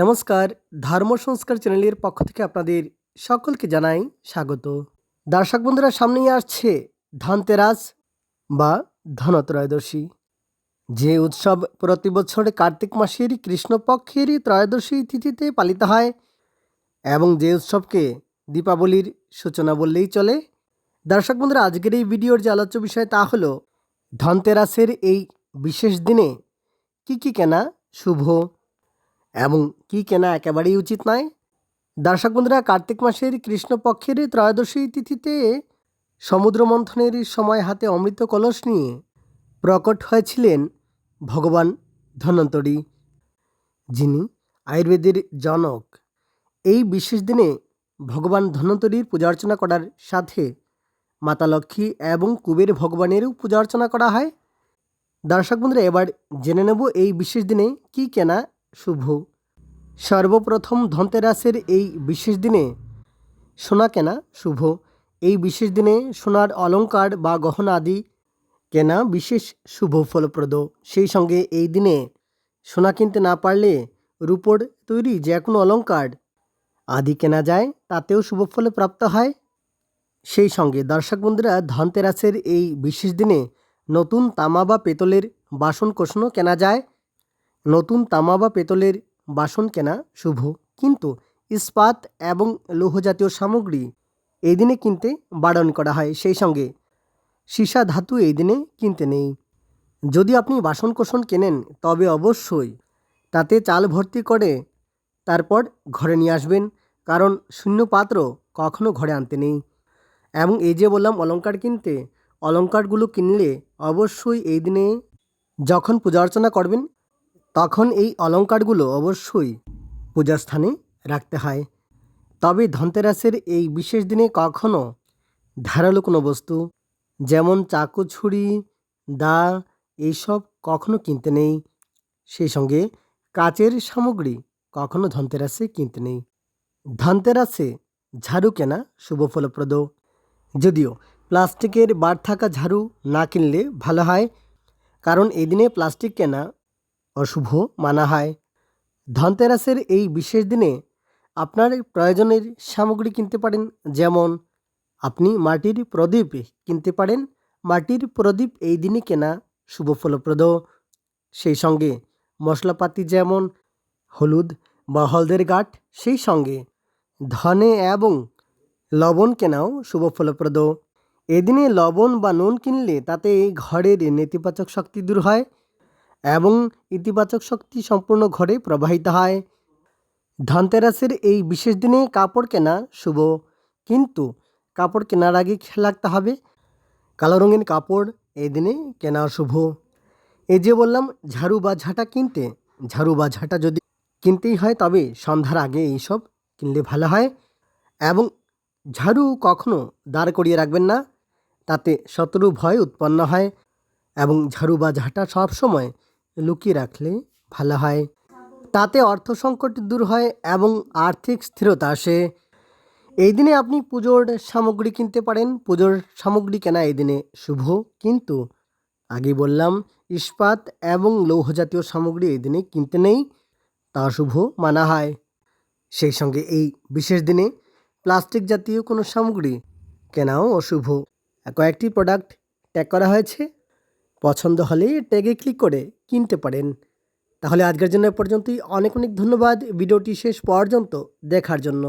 নমস্কার, ধর্ম সংস্কার চ্যানেলের পক্ষ থেকে আপনাদের সকলকে জানাই স্বাগত। দর্শক বন্ধুরা, সামনেই আসছে ধনতেরাস বা ধনত্রয়োদশী। যে উৎসব প্রতি বছর কার্তিক মাসের কৃষ্ণপক্ষের ত্রয়োদশী তিথিতে পালিত হয় এবং যে উৎসবকে দীপাবলির সূচনা বললেই চলে। দর্শক বন্ধুরা, আজকের এই ভিডিওর যে আলোচ্য বিষয় তা হলো ধনতেরাসের এই বিশেষ দিনে কি কি কেনা শুভ এবং কি কেনা একেবারেই উচিত নয়। দর্শক বন্ধুরা, কার্তিক মাসের কৃষ্ণপক্ষের ত্রয়োদশী তিথিতে সমুদ্র মন্থনের সময় হাতে অমৃত কলস নিয়ে প্রকট হয়েছিলেন ভগবান ধন্বন্তরী যিনি আয়ুর্বেদের জনক। এই বিশেষ দিনে ভগবান ধন্বন্তরীর পূজা অর্চনা করার সাথে মাতা লক্ষ্মী এবং কুবের ভগবানেরও পূজা অর্চনা করা হয়। দর্শক বন্ধুরা, এবার জেনে নেব এই বিশেষ দিনে কি কেনা শুভ। সর্বপ্রথম ধনতেরাসের এই বিশেষ দিনে সোনা কেনা শুভ। এই বিশেষ দিনে সোনার অলঙ্কার বা গহনা আদি কেনা বিশেষ শুভ ফলপ্রদ। সেই সঙ্গে এই দিনে সোনা কিনতে না পারলে রূপোর তৈরি যে কোনো অলঙ্কার আদি কেনা যায়, তাতেও শুভ ফলে প্রাপ্ত হয়। সেই সঙ্গে দর্শক বন্ধুরা, ধনতেরাসের এই বিশেষ দিনে নতুন তামা বা পেতলের বাসন কোষণও কেনা যায়। নতুন তামা বা পেতলের বাসন কেনা শুভ। কিন্তু ইস্পাত এবং লৌহজাতীয় সামগ্রী এই দিনে কিনতে বারণ করা হয় সেই সঙ্গে। সীসা ধাতু এই দিনে কিনতে নেই। যদি আপনি বাসন কোষণ কেনেন, তবে অবশ্যই তাতে চাল ভর্তি করে তারপর ঘরে নিয়ে আসবেন, কারণ শূন্য পাত্র কখনো ঘরে আনতে নেই। এবং এই যে বললাম অলঙ্কার কিনতে অলঙ্কারগুলো কিনলে অবশ্যই এই দিনে যখন পূজা অর্চনা করবেন তখন এই অলঙ্কারগুলো অবশ্যই পূজার স্থানে রাখতে হয়। তবে ধনতেরাসের এই বিশেষ দিনে কখনও ধারালো কোনো বস্তু, যেমন চাকু, ছুরি, দা, এইসব কখনো কিনতে নেই। সেই সঙ্গে কাচের সামগ্রী কখনো ধনতেরাসে কিনতে নেই। ধনতেরাসে ঝাড়ু কেনা শুভ ফলপ্রদ। যদিও প্লাস্টিকের বার থাকা ঝাড়ু না কিনলে ভালো হয়, কারণ এই দিনে প্লাস্টিক কেনা অশুভ মানা হয়। ধনতেরাসের এই বিশেষ দিনে আপনার প্রয়োজনের সামগ্রী কিনতে পারেন, যেমন আপনি মাটির প্রদীপ কিনতে পারেন। মাটির প্রদীপ এই দিনে কেনা শুভ ফলপ্রদ। সেই সঙ্গে মশলাপাতি যেমন হলুদ বা হলদের গাঠ সেই সঙ্গে ধনে এবং লবণ কেনাও শুভ ফলপ্রদ। এদিনে লবণ বা নুন কিনলে তাতে ঘরের নেতিবাচক শক্তি দূর হয়। এবং ইতিবাচক শক্তি সম্পূর্ণ ঘরে প্রবাহিত হয়। ধনতেরাসের এই বিশেষ দিনে কাপড় কেনা শুভ, কিন্তু কাপড় কেনার আগে খেয়াল রাখতে হবে, কালো রঙিন কাপড় এই দিনে কেনা শুভ। এই যে বললাম, ঝাড়ু বা ঝাঁটা কিনতে, ঝাড়ু বা ঝাঁটা যদি কিনতেই হয়, তবে সন্ধ্যার আগে এইসব কিনলে ভালো হয়। এবং ঝাড়ু কখনো দাঁড় করিয়ে রাখবেন না, তাতে শত্রু ভয় উৎপন্ন হয়। এবং ঝাড়ু বা ঝাঁটা সবসময় লুকিয়ে রাখলে ভালো হয়। তাতে অর্থ সংকট দূর হয় এবং আর্থিক স্থিরতা আসে। এই দিনে আপনি পুজোর সামগ্রী কিনতে পারেন। পুজোর সামগ্রী কেনা এই দিনে শুভ, কিন্তু আগে বললাম, ইস্পাত এবং লৌহজাতীয় সামগ্রী এই দিনে কিনতে নেই, তা শুভ মানা হয়। সেই সঙ্গে এই বিশেষ দিনে প্লাস্টিক জাতীয় কোনো সামগ্রী কেনাও অশুভ। কয়েকটি প্রোডাক্ট ট্যাগ করা হয়েছে। পছন্দ হলে ট্যাগে ক্লিক করে কিনতে পারেন। তাহলে আজকের জন্য পর্যন্তই। অনেক অনেক ধন্যবাদ। ভিডিওটি শেষ পর্যন্ত দেখার জন্য।